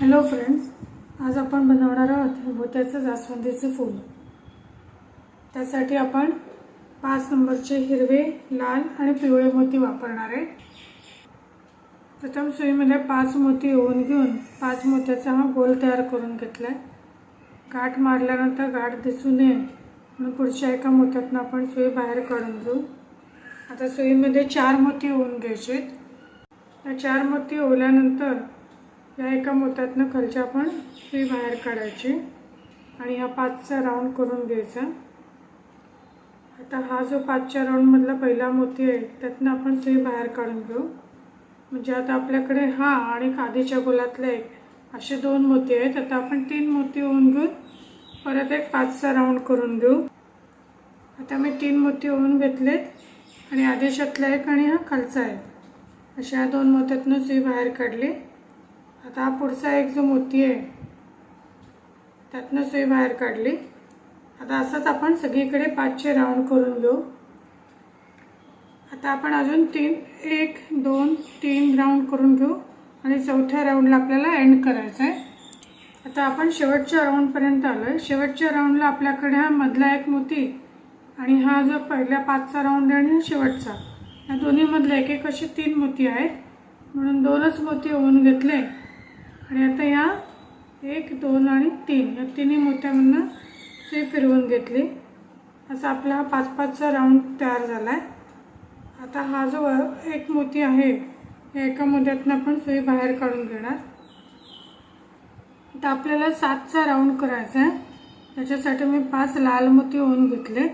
Hello friends आज आपण बनवणार आहोत मोत्याचं जास्वंदीचं फूल. त्यासाठी आपण पाच नंबरचे हिरवे लाल आणि पिवळे मोती वापरणार आहे. प्रथम सुईमध्ये पाच मोती ओवून घेऊन पाच मोत्याचा हा गोल तयार करून घेतला आहे गाठ मारल्यानंतर गाठ दिसू नये म्हणून पुढच्या एका मोत्यातनं आपण सुई बाहेर काढून घेऊ. आता सुईमध्ये चार मोती ओवून घ्यायचे त्या चार मोती ओवल्यानंतर या एका मोत्यातनं खालच्या आपण फी बाहेर काढायची. आणि हा पाचचा राऊंड करून घ्यायचा. आता हा जो पाचच्या राऊंडमधला पहिला मोती आहे त्यातनं आपण सुई बाहेर काढून घेऊ. म्हणजे आता आपल्याकडे हा आणि आधीच्या गोलातले एक असे दोन मोती आहेत. आता आपण तीन मोती होऊन घेऊन परत एक पाचचा राऊंड करून घेऊ. आता मी तीन मोती होऊन घेतलेत आणि आदेशातला एक आणि हा खालचा आहे. अशा या दोन मोत्यातनं सुई बाहेर काढली. आता हा पुढचा एक जो मोती आहे त्यातनं सुई बाहेर काढली. आता असंच आपण सगळीकडे पाचशे राऊंड करून घेऊ. आता आपण अजून तीन एक दोन तीन राऊंड करून घेऊ. आणि चौथ्या राऊंडला आपल्याला एंड करायचं आहे आता आपण शेवटच्या राऊंडपर्यंत आलो आहे शेवटच्या राऊंडला आपल्याकडे हा मधला एक मोती आणि हा जो पहिल्या पाचचा राऊंड आहे आणि हा शेवटचा. या दोन्हीमधले एक एक असे तीन मोती आहेत. म्हणून दोनच मोती होऊन घेतले. आणि आता या. एक दोन आणि तीन. या तिन्ही मोत्यामधनं सुई फिरवून घेतली. असा आपला हा पाच पाचचा राऊंड तयार झाला आहे आता हा जो एक मोती आहे या एका मोत्यातनं आपण सुई बाहेर काढून घेणार. आता आपल्याला सातचा राऊंड करायचा आहे. त्याच्यासाठी मी पाच लाल मोती होऊन घेतले.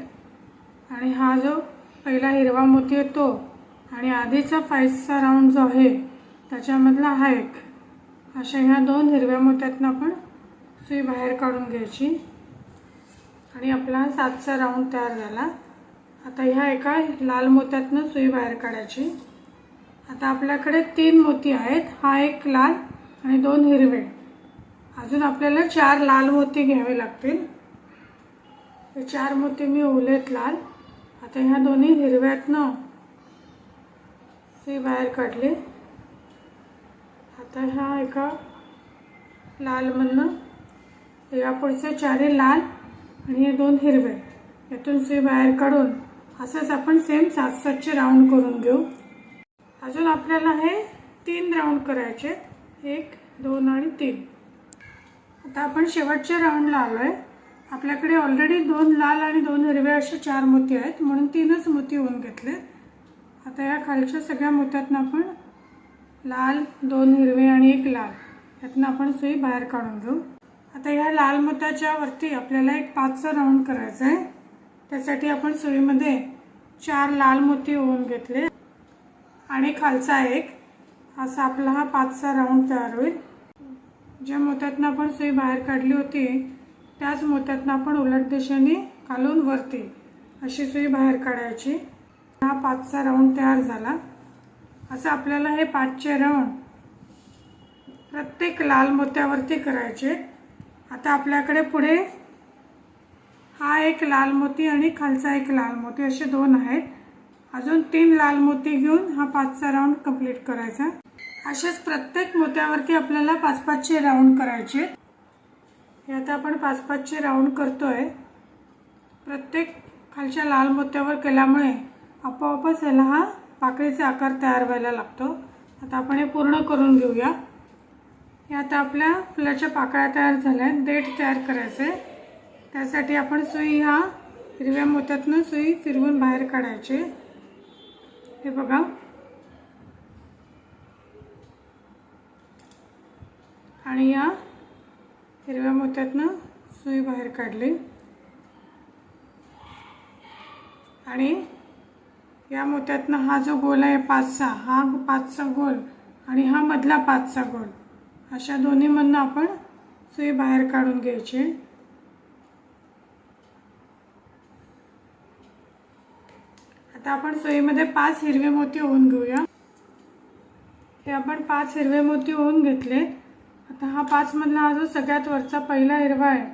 आणि हा जो पहिला हिरवा मोती आहे तो. आणि आधीचा फाईव्हचा राऊंड जो आहे त्याच्यामधला हा एक. अशा ह्या दोन हिरव्या मोत्यातनं आपण सुई बाहेर काढून घ्यायची. आणि आपला सातचा राऊंड तयार झाला. आता ह्या एका लाल मोत्यातनं सुई बाहेर काढायची. आता आपल्याकडे तीन मोती आहेत. हा एक लाल आणि दोन हिरवे. अजून आपल्याला चार लाल मोती घ्यावे लागतील. हे चार मोती मी ओलेत लाल. आता ह्या दोन्ही हिरव्यातनं सुई बाहेर काढली. तर ह्या एका लालमधनं या पुढचे चारही लाल आणि हे दोन हिरवे. यातून सुई बाहेर काढून असंच आपण सेम सात सातचे राऊंड करून घेऊ. अजून आपल्याला हे तीन राऊंड करायचे एक दोन आणि तीन. आता आपण शेवटच्या राऊंडला आलो आहे आपल्याकडे ऑलरेडी दोन लाल आणि दोन हिरवे असे चार मोती आहेत. म्हणून तीनच मोती होऊन घेतले आता या खालच्या सगळ्या मोत्यातनं आपण लाल दोन हिरवे आणि एक लाल. यातनं आपण सुई बाहेर काढून घेऊ. आता ह्या लाल मताच्या वरती आपल्याला एक पाचचा राऊंड करायचा आहे. त्यासाठी आपण सुईमध्ये चार लाल मोती होऊन घेतले. आणि खालचा एक. असा आपला हा पाचचा राऊंड तयार होईल. ज्या मोत्यातनं आपण सुई बाहेर काढली होती त्याच मोत्यातनं आपण उलट दिशेने घालून वरती अशी सुई बाहेर काढायची. हा पाचचा राऊंड तयार झाला. असं आपल्याला हे पाचचे राऊंड प्रत्येक लाल मोत्यावरती करायचे. आता आपल्याकडे पुढे हा एक लाल मोती आणि खालचा एक लाल मोती असे दोन आहेत. अजून तीन लाल मोती घेऊन हा पाचचा राऊंड कंप्लीट करायचा. असेच प्रत्येक मोत्यावरती आपल्याला पाच पाचशे राऊंड करायचे. हे आता आपण पाच पाचशे राऊंड करतोय. प्रत्येक खालच्या लाल मोत्यावर केल्यामुळे आपोआपच याला हा पाकळीचा आकार तयार व्हायला लागतो. आता आपण हे पूर्ण करून घेऊया. हे आता आपल्या फुलाच्या पाकळ्या तयार झाल्या आहेत. देठ तयार करायचे त्यासाठी आपण सुई ह्या हिरव्या मोत्यातनं सुई फिरवून बाहेर काढायची. हे बघा. आणि या हिरव्या मोत्यातनं सुई बाहेर काढली. आणि या मोत्यातनं हा जो गोल आहे पाचचा हा पाचचा गोल आणि हा मधला पाचचा गोल अशा दोन्हीमधनं आपण सुई बाहेर काढून घ्यायची. आता आपण सुईमध्ये पाच हिरवे मोती होऊन घेऊया. हे आपण पाच हिरवे मोती होऊन घेतले. आता हा पाचमधला हा जो सगळ्यात वरचा पहिला हिरवा आहे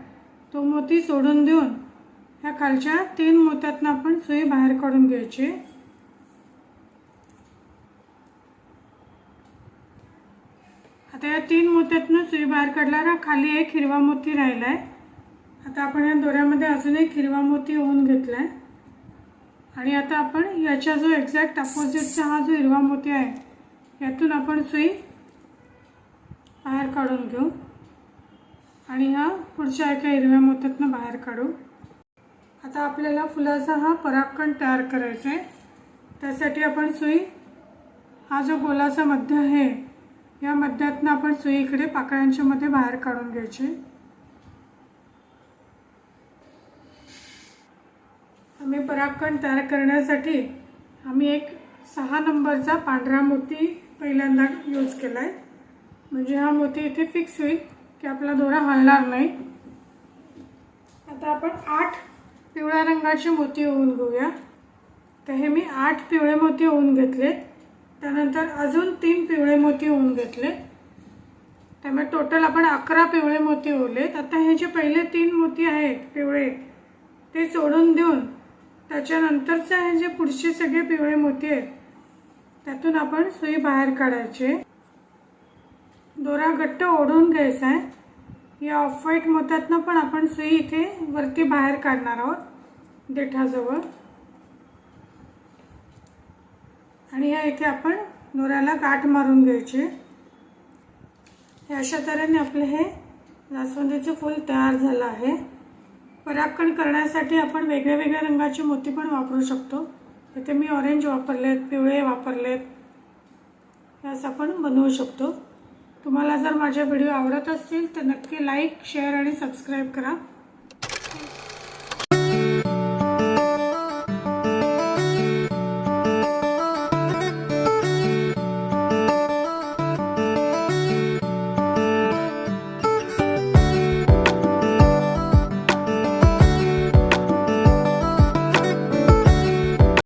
तो मोती सोडून देऊन ह्या खालच्या तीन मोत्यातनं आपण सुई बाहेर काढून घ्यायची. आता या तीन मोत्यातनं सुई बाहेर काढल्यावर खाली एक हिरवा मोती राहिला आहे आता आपण या दोऱ्यामध्ये अजून एक हिरवा मोती होऊन घेतला आहे आणि आता आपण याच्या जो एक्झॅक्ट अपोजिटचा हा जो हिरवा मोती आहे यातून आपण सुई बाहेर काढून घेऊ. आणि ह्या पुढच्या एका हिरव्या मोत्यातनं बाहेर काढू. आता आपल्याला फुलाचा हा परागकण तयार करायचा आहे त्यासाठी आपण सुई हा जो गोलाचा मध्य आहे या मध्यातनं आपण सुई इकडे पाकळ्यांच्या मध्ये बाहेर काढून घ्यायची. आम्ही परागकण तयार करण्यासाठी आम्ही एक सहा नंबरचा पांढरा मोती पहिल्यांदा यूज केला आहे म्हणजे हा मोती इथे फिक्स होईल की आपला दोरा हलणार नाही. आता आपण आठ पिवळ्या रंगाचे मोती होऊन घेऊया. तर हे मी आठ पिवळे मोती होऊन घेतले त्यानंतर अजून तीन पिवळे मोती होऊन घेतले. त्यामुळे टोटल आपण अकरा पिवळे मोती होलेत आता हे जे पहिले तीन मोती आहेत पिवळे ते सोडून देऊन त्याच्यानंतरचे हे जे पुढचे सगळे पिवळे मोती आहेत त्यातून आपण सुई बाहेर काढायचे. दोरा घट्ट ओढून घ्यायचा आहे. या ऑफ व्हाईट मोत्यातनं पण आपण सुई इथे वरती बाहेर काढणार आहोत देठाजवळ. आणि ह्या इथे आपण दोऱ्याला गाठ मारून घ्यायची. अशा तऱ्हेने आपले हे जास्वंदीचे फूल तयार झालं आहे. परागकण करण्यासाठी आपण वेगळ्या वेगळ्या रंगाचे मोती पण वापरू शकतो. इथे मी ऑरेंज वापरलेत पिवळे वापरलेत. यास आपण बनवू शकतो. तुम्हाला जर माझे व्हिडिओ आवडत असतील तर नक्की लाईक शेअर आणि सबस्क्राईब करा.